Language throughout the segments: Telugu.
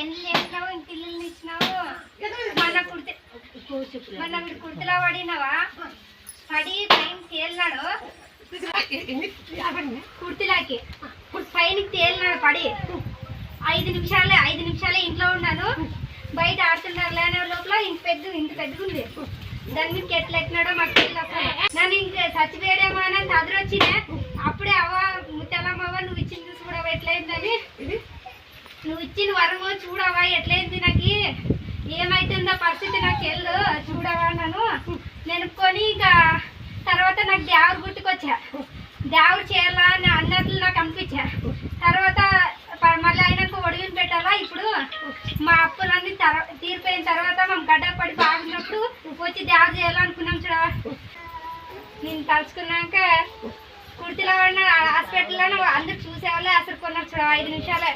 పెళ్ళి చేసినావు? ఇంక ఇల్లు ఇచ్చినావు? మన కుర్తి మన వీడు కుర్తిలా పడినావా? పడి పైన తేలినాడు. కుర్తిలాకి. పైన తేలినాడు పడి. ఐదు నిమిషాలే ఐదు నిమిషాలే ఇంట్లో ఉన్నాను. బయట ఆడుతున్నారు లేని లోపల ఇంత పెద్ద ఇంత పెద్దగుంది దాని మీదకి ఎట్లా ఎక్కినాడో మాకు తెలియదు అసలు. నన్ను ఇంక చచ్చిపోయాడేమో అని చదువు వచ్చినే అప్పుడే అవ్వ ముత్తలమ్మవ్వ నువ్వు ఇచ్చిన చూసి కూడా ఎట్లయిందని నువ్వు ఇచ్చిన వరము చూడవా? ఎట్లయింది నాకు? ఏమైతుందో పరిస్థితి నాకు వెళ్ళు చూడవా నన్ను నేను ఇంకా తర్వాత నాకు దేవుడు గుర్తుకొచ్చా. దేవుడు చేయాలా అని అన్నట్లు నాకు అనిపించా. తర్వాత మళ్ళీ ఆయనకు ఒడిగిన పెట్టాలా? ఇప్పుడు మా అప్పులన్నీ తర తీరిపోయిన తర్వాత మేము గడ్డ పడి బాగున్నప్పుడు వచ్చి దేవుడు చేయాలనుకున్నాం చూడవా. నేను తలుచుకున్నాక కుర్తిలో పడిన హాస్పిటల్లో అందరు చూసేవాళ్ళే అసలు కొన్నారు చూడ ఐదు నిమిషాలే.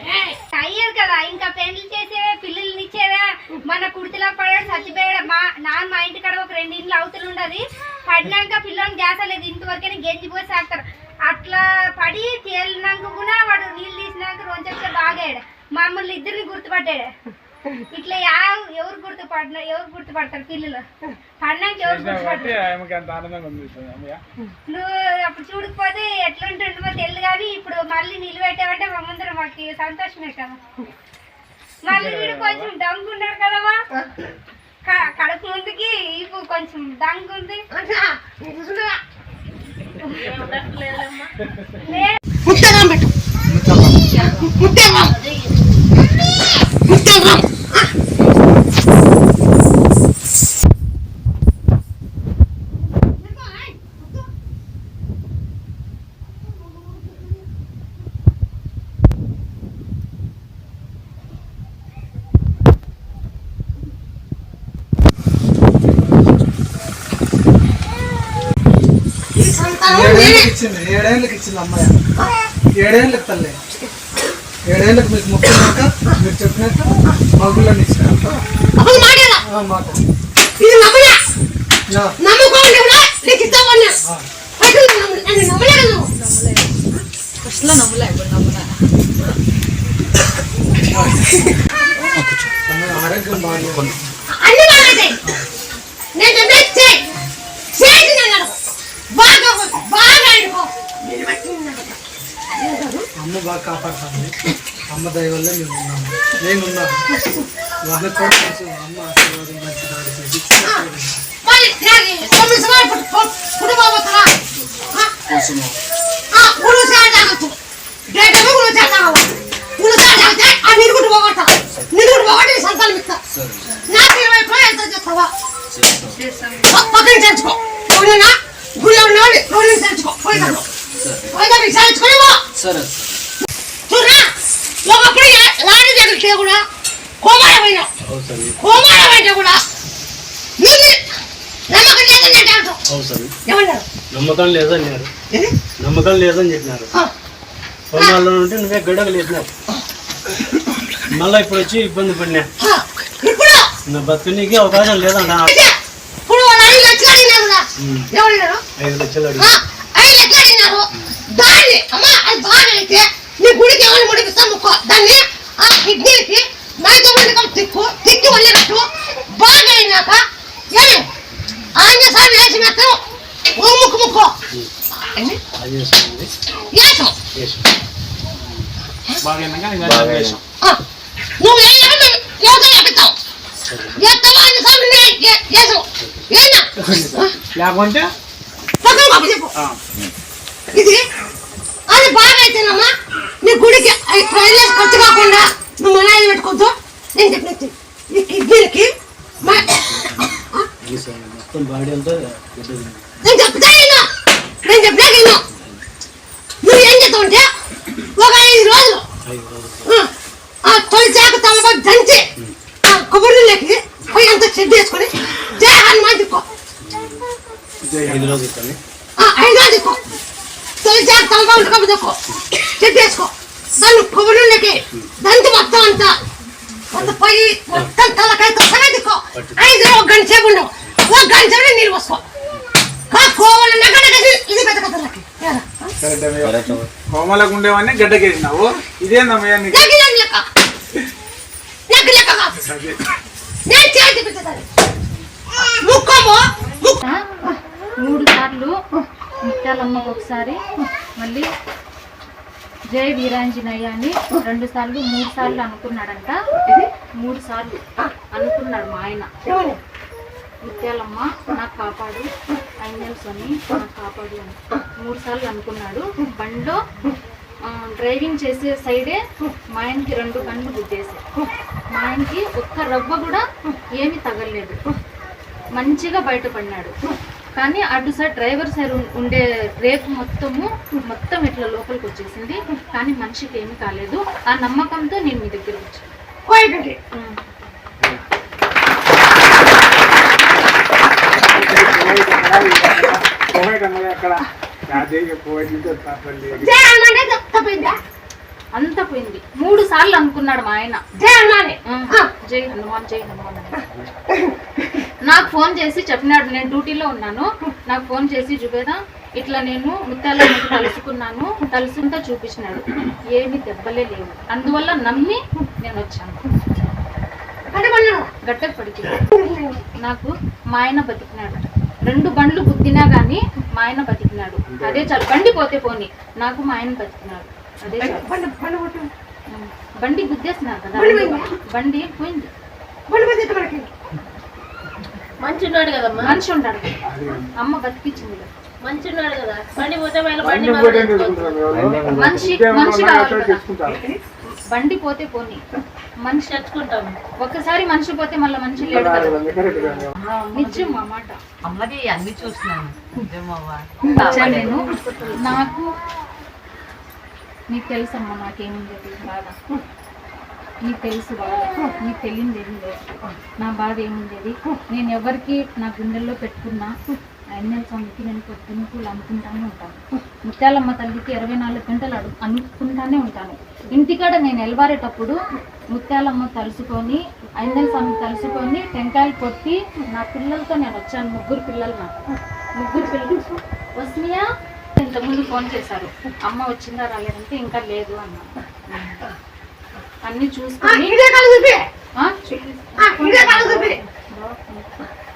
అయ్యేది కదా ఇంకా పెళ్ళి చేసేవే పిల్లల్ని ఇచ్చేవే. మన కుర్తిలో పడాడు చచ్చిపోయాడు. మా నాన్న మా ఇంటి కడ ఒక రెండు ఇండ్లు అవతలు ఉండదు. పడినాక పిల్లల్ని గ్యాస్ లేదు ఇంతవరకైనా గెంజి పోసి సాగుతారు అట్లా పడి తేలినాక కూడా వాడు నీళ్ళు తీసినాక రోజు బాగాడు మమ్మల్ని ఇద్దరిని గుర్తుపట్టాడు. ఇట్లా యా- ఎవరు గుర్తుపడిన ఎవరు గుర్తుపడతారు పిల్లలు? పడినాక ఎవరు నువ్వు అప్పుడు చూడకపోతే ఎట్లుంటుండమో తెలియదు కానీ ఇప్పుడు మళ్ళీ నిలబెట్టావంటే మా ముందర మాకు సంతోషమే కదా. మళ్ళీ వీడు కొంచెం డంగు ఉన్నాడు కదమ్మా. కడుపు ముందుకి ఇప్పుడు కొంచెం డంగు ఉంది. ముత్తగా పెట్టు. ముత్తగా ముత్తగా ఈ సంతానం నేనే ఏడేళ్ళకి ఇచ్చింది ఏడేళ్ళకి ఇచ్చింది అమ్మాయి ఏడేళ్ళకి తల్లి ఏడేళ్ళకి మీకు మొక్కున్నాక మీరు చెప్పినట్టు మగుళ్ళని ఇచ్చిన అప్పుడు మాటేలా ఆ, మాట. ఇది నమ్మలే? కాపాడుతుంది అమ్మ దయ వల్ల మేము ఉన్నాము నేనున్నాను వాళ్ళకి కూడా కొంచెం అమ్మ ఆశీర్వాదం మంచి పుట్టు- పుట్టు- పుట్టుకోబోతున్నా. ఆ? ఆ, ఉడు సార్ కోమాల పోయినావు కోమాల పోయితే కూడా నమ్మకం లేదని అంటే అంటావు అవసరం ఏమన్నారు నమ్మకం ఏది? నమ్మకం లేదని చెప్పినారు. పొలాల్లో ఉంటే నువ్వే గడ్డకు లేచినావు. మళ్ళీ ఇప్పుడు వచ్చి ఇబ్బంది పడినా? నా బతుకునికి అవకాశం వాళ్ళు ఐదు లక్షలు అడిగినారు దాన్ని అమ్మ అది బాగా అయితే నీ గుడికి ఏమైనా ముడిపిస్తా ముక్కో దాన్ని ఆ కిడ్నీలకి వండకం తిక్కు తిక్కి వదిలినట్టు బాగా అయినాక ఏమి ఆంజ సార్ వేసి మాత్రం ఓ ముక్కు ముక్కో. వేసం నువ్వు ఏ ఏమి యోగా చెప్తావు ఎత్తవా ఆంజ సార్ వేసం ఏనా? లేకుంటే? పక్కన బాబు చెప్పు. ఆ, ఇది అది బాగా అయితేనమ్మా నీ గుడికి ట్రైన్లేసి ఖర్చు కాకుండా నువ్వు మనాయిలు పెట్టుకోవద్దు నేను చెప్పినట్టు ఈ కిడ్నీలకి మా- మొత్తం బాడీ అంతా గడ్డకు నేను చెప్తా నేను చెప్పినా విను నువ్వు ఏం చేస్తావు అంటే ఒక ఐదు రోజులు తొలి చాకు తలపా దంచి ఆ కొబ్బరిలోకి పోయి అంతా చెడ్డు వేసుకొని జయ హనుమాన్ దిక్కో ఐదు రోజులు దిక్కో తొలి తలపా ఉంటుంది దిక్కో చెడ్డు వేసుకో దాన్ని కొబ్బరిలోకి దంచి మొత్తం అంతా మొత్తం పోయి మొత్తం తలకాయతో సగం దిక్కో ఐదు ఒక గంట సేపు ఉండవు ఒక గంట సేపు నీళ్ళు పోసుకో కోవాలి నగడ ఇది పెద్ద కథలకి కరెక్ట్ కోమలకు ఉండేవన్నీ గడ్డకేసినావు. ఇదేందమ్మయ్య నీకు? మూడు సార్లు ముత్యాలమ్మకు ఒకసారి మళ్ళీ జై వీరాంజనేయ అని రెండు సార్లు మూడు సార్లు అనుకున్నాడంట. మూడు సార్లు అనుకున్నాడు మా ఆయన. ముత్యాలమ్మ నాకు కాపాడు. ఐఎల్ స్వామి నాకు కాపాడు అని మూడు సార్లు అనుకున్నాడు. బండిలో డ్రైవింగ్ చేసే సైడే మా ఆయనకి రెండు బండ్లు గుద్దేసి మా ఆయనకి ఒక్క రవ్వ కూడా ఏమీ తగలలేదు. మంచిగా బయటపడినాడు. కానీ అటు సైడ్ డ్రైవర్ సైడ్ ఉండే రేపు మొత్తము మొత్తం ఇట్లా లోపలికి వచ్చేసింది. కానీ మనిషికి ఏమీ కాలేదు. ఆ నమ్మకంతో నేను మీ దగ్గర వచ్చాను. అంతా పోయింది. మూడు సార్లు అనుకున్నాడు మా ఆయన. జై హనుమాన్. జై హనుమాన్. నాకు ఫోన్ చేసి చెప్పినాడు నేను డ్యూటీలో ఉన్నాను. నాకు ఫోన్ చేసి జుబేదా ఇట్లా నేను ముత్యాలమ్మకి తలుసుకున్నాను. తలుసుంటా చూపించినాడు. ఏమి దెబ్బలే లేవు. అందువల్ల నమ్మి నేను వచ్చాను. గట్టకు పడిపోయింది. నాకు మా ఆయన బతికినాడు. రెండు బండ్లు గుద్దినా గానీ మా ఆయన బతికినాడు. అదే చాలు. బండి పోతే పోని. నాకు మా ఆయన బతికినాడు. అదే చాలు. బండి గుద్దేసినారు కదా. బండి పోయిందా? మంచి ఉన్నాడు కదమ్మా. మనిషి ఉండాలి అమ్మ బతికించింది కదా. మంచి ఉన్నాడు కదా. బండి పోతే బండి మనిషి మనిషి కావాలి కదా. బండి పోతే పోని. మనిషి తెచ్చుకుంటాము ఒక్కసారి మనిషి పోతే మళ్ళీ మనిషి లేడు కదా. నిత్యం మా మాట. అమ్మది అన్ని చూస్తున్నాను. నేను. నాకు నీకు తెలుసమ్మా నాకేముంది బాధ. నీకు తెలుసు బాధ. నీకు తెలియదు లేదు. నా బాధ ఏముండేది? నేను ఎవరికి నా గుండెల్లో పెట్టుకున్నా? ఎన్నెల స్వామికి నేను పొద్దునకులు అనుకుంటానే ఉంటాను. ముత్యాలమ్మ తల్లికి ఇరవై నాలుగు గంటలు అడు అనుకుంటానే ఉంటాను. ఇంటికాడ నేను ఎలవారేటప్పుడు ముత్యాలమ్మ తలుసుకొని ఐందల స్వామి తలుసుకొని టెంకాయలు కొట్టి నా పిల్లలతో నేను వచ్చాను ముగ్గురు పిల్లలు నాకు ముగ్గురు పిల్లలు. వస్మియా ఇంతకుముందు ఫోన్ చేశారు. అమ్మ వచ్చిందా రాలేదంటే ఇంకా లేదు అన్నా. అన్ని చూసుకొని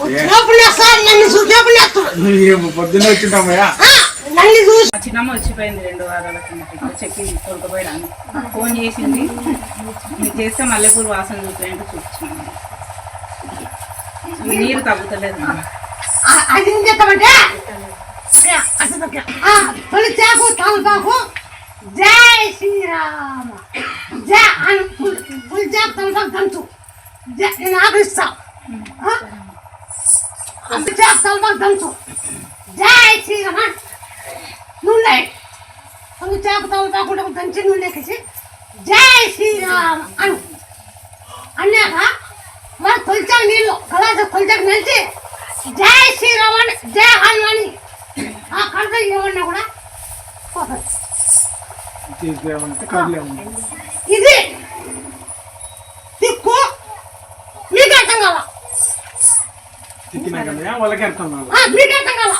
వచ్చినప్పుడు వేస్తాడు నన్ను చూసినప్పుడు వేస్తాడు పొద్దున్నే వచ్చింటామయ్యా చిన్నమ్మ వచ్చిపోయింది రెండు వారాల ఇక్కడ చెక్కి తోలుకుపోయాను ఫోన్ చేసింది. నీకు చేస్తే మల్లెపూలు వాసన చూపాయంటే చూపించాను నీరు తగ్గుతలేదు ఆ, అది తొలి చాకు తలపాకు జై శ్రీరామ. జై అని పులి పులి చాకు తలపాకు దంచు జై నేను ఆకలిస్తా. ఆ? పులి చాకు దంచు జై శ్రీరామ నూనె. పులి చాకు తలపాకు కూడా దంచి నూనె ఎక్కేసి జై శ్రీరామ అను. అన్నాక మన తొలిచాక నీళ్ళు కలాస తొలిచాక నిలిచి జై శ్రీరామ్ అని జై హనుమాని ఆ కడత ఏమన్నా కూడా పోతుంది. ఇది. దిక్కు. మీకు అర్థం కావాలా వాళ్ళకి అర్థం ఆ, మీకు అర్థం కావాలా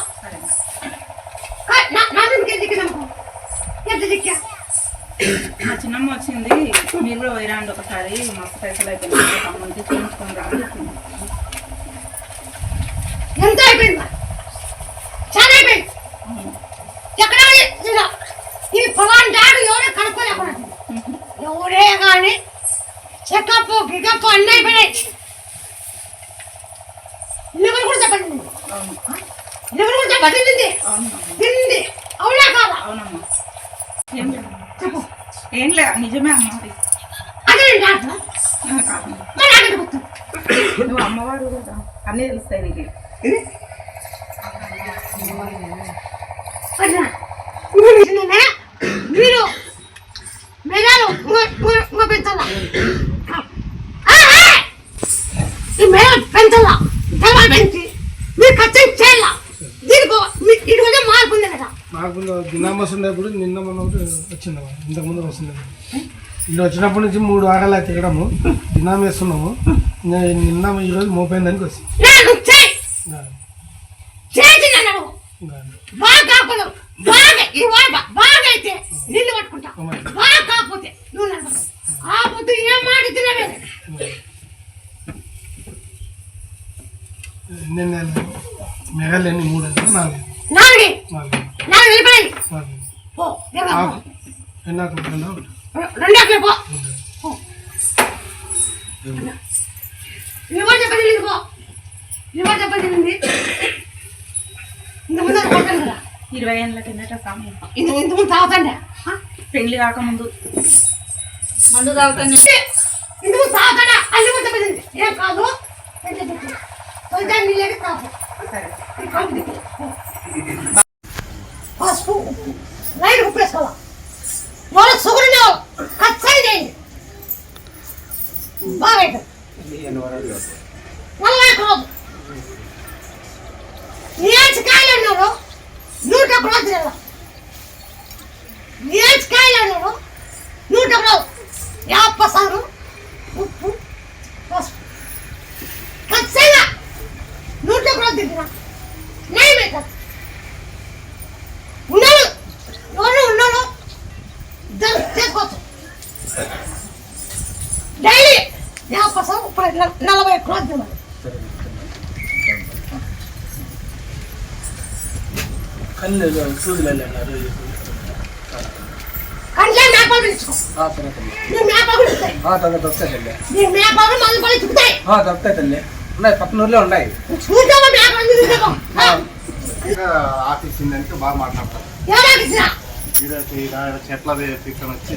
మా చిన్నమ్మ వచ్చింది మీరు కూడా పోయిరాండి ఒకసారి మస్తు పైసలు అయిపోయింది తమ్ముడికి చూపించుకొని రా అని చెప్పింది. ఎంత అయిపోయింది? అన్నీ కూడా చెప్పండి. లెవెల్ కూడా చెప్పండి. తింది అవునమ్మా. చెప్పు. నిజమే అదే. నువ్వు అమ్మవారు అన్నీ తెలుస్తాయి నీకు. మీరు మేధాలు పెంచాలా ఇంతకు ముందు వస్తుంది. ఇక్కడ వచ్చినప్పటి నుంచి మూడు వారాలు తిరగడము దినం వేస్తున్నాము. నిన్న ఈరోజు మోపోయిన దానికి వచ్చింది మెగాలు ఎన్ని మూడు నాలుగు. నాలుగు. నాలుగు. ఇరవై ఏళ్ళ కిందట ఇంతకుముందు తాగుతాండే. పెళ్ళి కాకముందు. మందు తాగుతాండే. ఇంతకుముందు తాగుతాడా. అల్లి ముందు పెళ్ళింది ఏం కాదు? నీళ్ళకి తాపు పసుపు లైట్ ఉప్పేసుకోవాలి? వాళ్ళ సుగురులో ఖర్చు చేయండి బాగా నలభై రోజు నియాజకాయలు అన్నారు. నూట ఒక రోజు నియాజకాయలు అన్నారు. నూట ఒక రోజు యాపసారు ఉప్పు పసుపు. ఖచ్చితంగా నూట రోజు తింటున్నాను నలభై క్రోజ్ కండ్లే మేప పిలుచుకో. నీ మేప పిలుస్తాయి నీ మేప దొరుకుతాయి ఉన్నాయి పక్కన ఊర్లో ఉన్నాయి. చూద్దామా మేప చూద్దామా ఆఫీస్ దానికి బాగా మాట్లాడతారు. చెట్ల తీసుకొని వచ్చి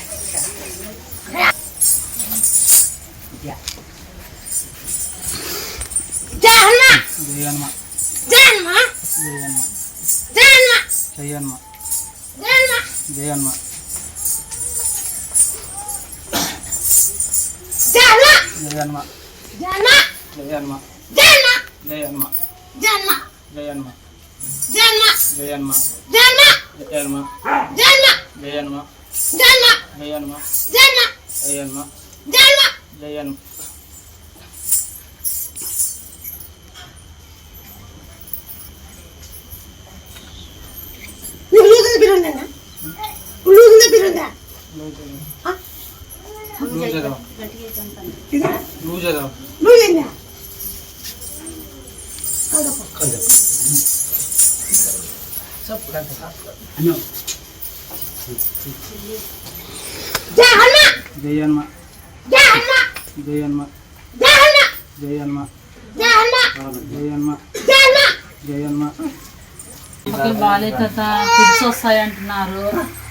జై హనుమ జై హనుమ జై హనుమ జై హనుమ జై జయ హనుమ! జయ హనుమ. కదా పిలిచి వస్తాయంటున్నారు.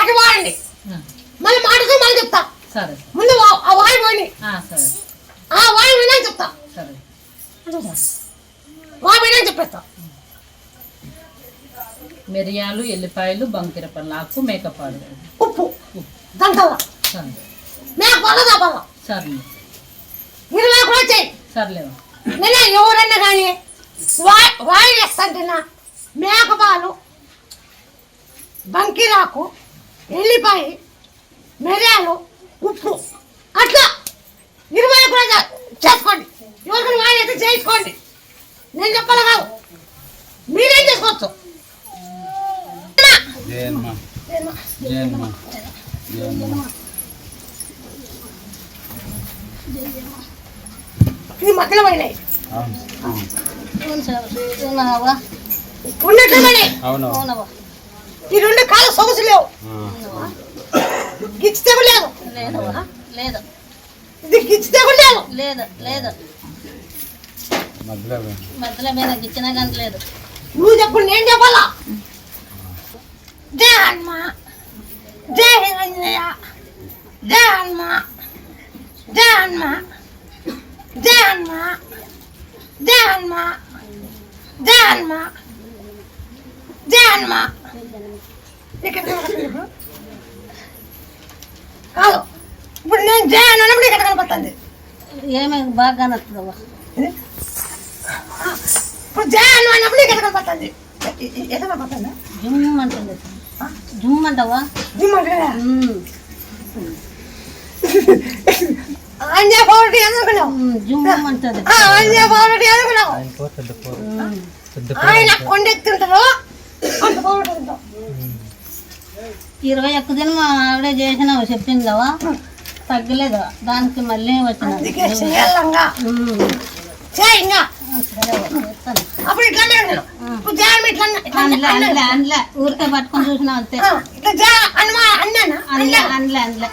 అటు వాడండి. మళ్ళీ మాటతో మళ్ళీ చెప్తా. సరే. ముందు ఆ వాయి పోయి సరే. ఆ వాయి పోయినా చెప్తా. సరే. వాయి పోయినా చెప్పేస్తా. మిరియాలు ఎల్లిపాయలు బంకిర పల్లాకు మేకపాడు ఉప్పు. దంతల సరే. మేక సర్లేవా నేను ఎవరన్నా కానీ వాయి వాయి వేస్తాంటున్నా మేకపాలు బంకిరాకు ఎల్లిపాయ మిరియాలు ఉప్పు. అట్లా. ఇరవై కూడా చేసుకోండి. ఎవరికైనా అయితే చేసుకోండి. నేను చెప్పాలి కాదు? మీరేం చేసుకోవచ్చు? ఇది మధ్యలో పోయినాయి అవును. ఉన్నట్లు పోయినాయి అవును. ఈ రెండు కాలు సొగసు లేవు. గిచ్చితే లేదు. లేదు. ఇది గిచ్చితే లేదు. లేదు లేదు. మధ్యలో మీద గిచ్చినా కానీ లేదు. నువ్వు చెప్పు నేను చెప్పాలా? జయ హనుమ. జయ హిరంజయ జయ హనుమ. జయ హనుమ. జయ హనుమ. జయ హనుమ. జయ హనుమ. జయ హనుమ? కాదు. ఇప్పుడు నేను జయ అని అన్నప్పుడు ఇక్కడ కనపడుతుంది. ఏమేమి బాగా నచ్చుదవ్వా ఇప్పుడు జయ అని అన్నప్పుడు ఇక్కడ కనపడుతుంది. ఎ- ఎ- ఎక్కడ కనపడుతుందా? జుమ్ అంటుంది జుమ్ అంటావా దిమ్మంటారా అంజా పౌడర్ ఎందుకున్నావు జుమ్ అంటుంది అంజా పౌడర్ ఎందుకున్నావు ఆయన కొండెత్తుంటారు అంత పౌడర్ తింటావు ఇరవై ఒక్క దినం ఆవిడే చేసినావు చెప్పిందవా తగ్గలేదు? దానికి మళ్ళీ వచ్చిన ఊరికే పట్టుకొని చూసినా అంతే. అందులే అందులే అందులే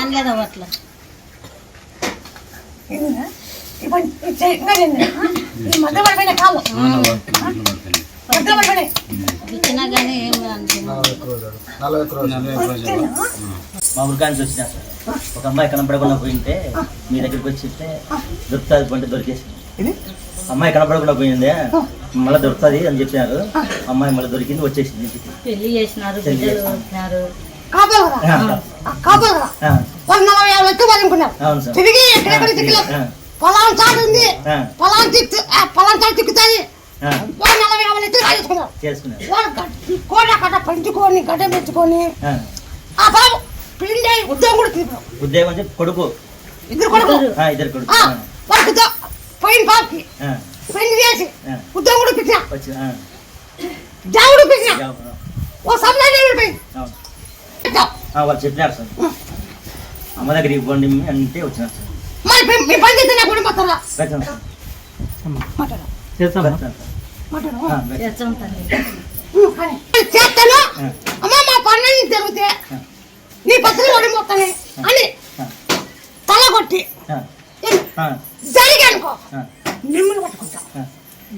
అనలేదు అట్లా? ఇప్పుడు మధ్య పడిపోయిన కాలు. మా ఊరికానికి వచ్చిన సార్. ఒక అమ్మాయి కనపడకుండా పోయింటే మీ దగ్గరికి వచ్చి చెప్తే దొరుకుతుంది పంట దొరికేసింది అమ్మాయి కనపడకుండా పోయింది మళ్ళీ దొరుకుతుంది అని చెప్పినారు. అమ్మాయి మళ్ళీ దొరికింది వచ్చేసింది పెళ్ళి చేసినారు తిరిగి ఎక్కడెక్కడ తిరిగి ఆ, పొలం ఒక నలభై యాభై ఎత్తులు కాల్చుకున్నాం చేసుకున్నారు వాడు గడ్డి కోట కట్ట పెంచుకొని గడ్డ పెంచుకొని ఆ, పిండి ఉద్యోగం కూడా తీసుకో ఉద్యోగం కొడుకు. ఇద్దరు కొడుకు. ఇద్దరు. కొడుకు. పోయిన పాపకి ఆ, పెళ్ళి చేసి ఉద్యోగం కూడా పెట్టినా జాబ్ కూడా పెట్టినా ఓ సమయాన్ని వెళ్ళిపోయింది వాళ్ళు చెప్పినారు సార్. అమ్మ దగ్గర ఇవ్వండి అంటే వచ్చినారు సార్. మరి మీ- మీ పని చేస్తే నాకు కూడా మాట్లాడాలా చేస్తాను? అమ్మ మా పనులన్నీ జరిగితే నీ పత్రిక ఓడిపోతానే అని తల కొట్టి ఆ, ఏం? ఆ, జరిగి అనుకో. ఆ, నిమ్మని పట్టుకుంటా.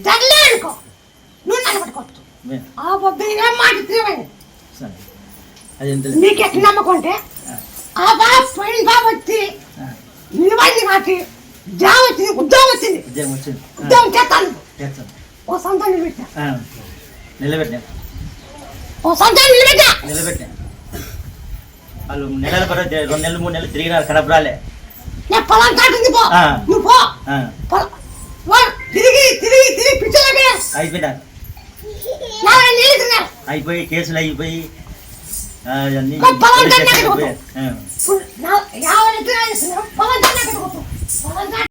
జరలే అనుకో. నువ్వు నన్ను పట్టుకోవచ్చు ఆ పొద్దు నేనేం మాట ఎంత నీకు ఎట్లా నమ్మకం అంటే ఆ. బాబు పోయిన బాబు వచ్చి ఆ, నిలబడింది కాకి జాబ్ వచ్చింది ఉద్యోగం వచ్చింది. ఉద్యోగం వచ్చింది. ఆ, ఉద్యోగం చేస్తాను. చేస్తాను ఓ సంతానం నిలబెట్టా? నిలబెట్టాను? ఓ సంతానం నిలబెట్టా? నిలబెట్టాను? వాళ్ళు నెలల రెండు నెలలు మూడు నెలలు తిరిగినారు కనపరాలే నేను పొలం కాటుంది పో. ఆ. నువ్వు పో. తిరిగి తిరిగి తిరిగి అయిపోయినారు తిన్నారు అయిపోయి కేసులు అయిపోయి పొలం